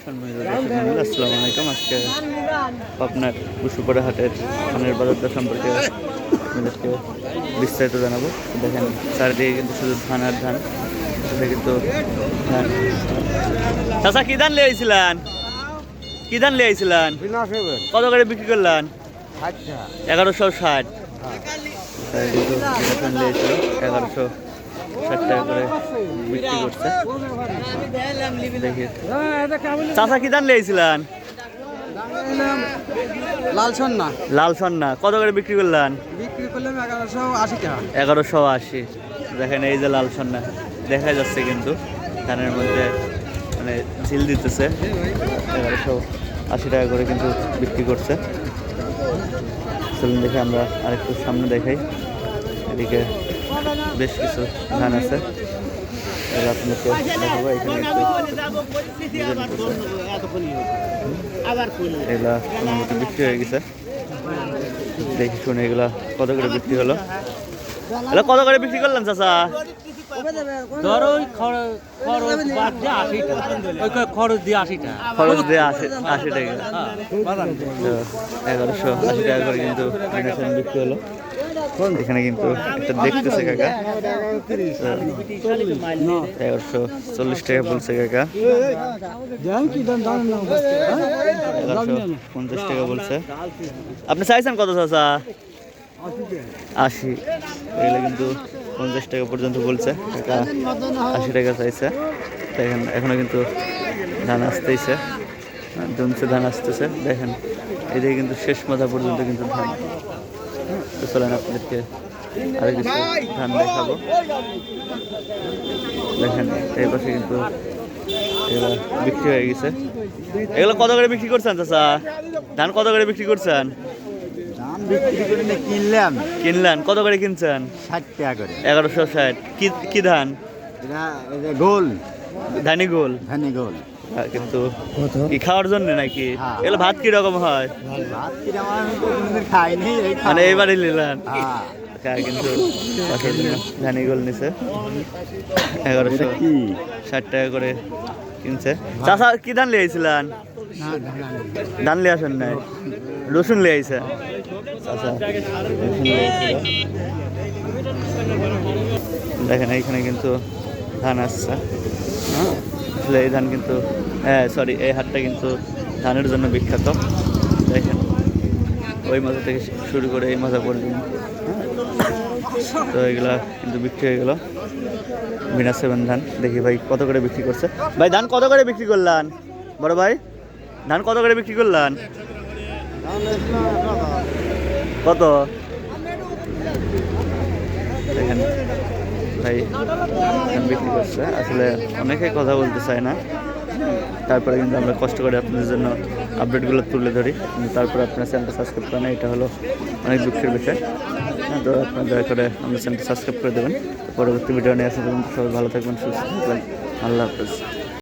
আসসালামু আলাইকুম আজকে আপনার কুসুপাড়া হাটের ধানের বাজারটা সম্পর্কে আপনাদেরকে বিস্তারিত জানাব। দেখেন চারিদিকে কিন্তু শুধু ধান আর ধান কিন্তু ধান। চাচা কি ধান লিয়েছিলেন কি ধান লিয়েছিলেন কত করে বিক্রি করলেন? এগারোশো ষাট। এগারোশো ষাট টাকা করে বিক্রি করছে। দেখি। চাচা কি দান লিয়েছিলেন? লাল সন্না। কত করে বিক্রি করলেন? বিক্রি করলাম এগারোশো আশি টাকা। এগারোশো আশি। দেখেন এই যে লাল সন্না। দেখা যাচ্ছে কিন্তু ধানের মধ্যে মানে ঝিল দিতেছে। এগারোশো আশি টাকা করে কিন্তু বিক্রি করছে। চলুন দেখে আমরা আরেকটু সামনে দেখাই। এদিকে বেশ কিছু ধান আছে। আপনাকে দেখাবো এখানে এগুলা মোটামুটি বিক্রি হয়ে গেছে। দেখি শুনে এগুলা কত করে বিক্রি হলো। এগুলো কত করে বিক্রি করলেন চাচা? ধর খরচ খরচ বাদ দিয়ে আশি টাকা। খরচ দিয়ে আশি টাকা। খরচ দিয়ে আশি আশি টাকা। এগারোশো আশি টাকা করে কিন্তু বিক্রি হলো। এখানে কিন্তু একটা দেখতেছে কাকা। এগারোশো চল্লিশ টাকা বলছে কাকা। এগারোশো পঞ্চাশ টাকা বলছে। আপনি চাইছেন কত চাচা? আশি। এগুলো কিন্তু পঞ্চাশ টাকা পর্যন্ত বলছে কাকা। আশি টাকা চাইছে। দেখেন এখন এখনও কিন্তু ধান আসতেইছে জমছে, ধান আসতেছে। দেখেন, এদিকে কিন্তু শেষ মাথা পর্যন্ত কিন্তু ধান। তো চলেন আপনাদেরকে আরও কিছু ধান দেখাবো। দেখেন এই পাশে কিন্তু এগুলো বিক্রি হয়ে গেছে। এগুলো কত করে বিক্রি করছেন চাচা? ধান কত করে বিক্রি করছেন? দাম বিক্রি কিনলাম। কিনলেন কত করে কিনছেন? ষাট টাকা করে। এগারোশো ষাট। কি কি ধান? গোল। ধানি গোল। ধানি গোল। কিন্তু কি খাওয়ার জন্য নাকি? হ্যাঁ। এগুলো ভাত কি রকম হয়। মানে নিলেন? হ্যাঁ। কিন্তু পাশের ধানি গোল নিছে এগারোশো ষাট টাকা করে কিনছে। চাষা কি ধান লিয়েছিলেন ধান লিয়ে আসেন নাই? রসুন লিয়ে আইছে। দেখেন এইখানে কিন্তু ধান আসছে। হ্যাঁ। আসলে এই ধান কিন্তু হ্যাঁ সরি এই হাটটা কিন্তু ধানের জন্য বিখ্যাত। দেখেন, ওই মাথা থেকে শুরু করে এই মাথা পর্যন্ত হ্যাঁ। তো এগুলা কিন্তু বিক্রি হয়ে গেল। বিনা সেভেন ধান, দেখি ভাই কত করে বিক্রি করছে। ভাই, ধান কত করে বিক্রি করলেন? বড় ভাই, ধান কত করে বিক্রি করলেন? কত? দেখেন ভাই বিক্রি করছে। আসলে অনেকেই কথা বলতে চায় না। তারপরে কিন্তু আমরা কষ্ট করে আপনাদের জন্য আপডেটগুলো তুলে ধরি। তারপরে আপনার চ্যানেলটা সাবস্ক্রাইব করেন এটা হলো অনেক দুঃখের বিষয়। হ্যাঁ, তো আপনার দয়া করে আমাদের চ্যানেলটা সাবস্ক্রাইব করে দেবেন। পরবর্তী ভিডিও নিয়ে আসা পর্যন্ত সবাই ভালো থাকবেন সুস্থ থাকবেন। আল্লাহ হাফেজ।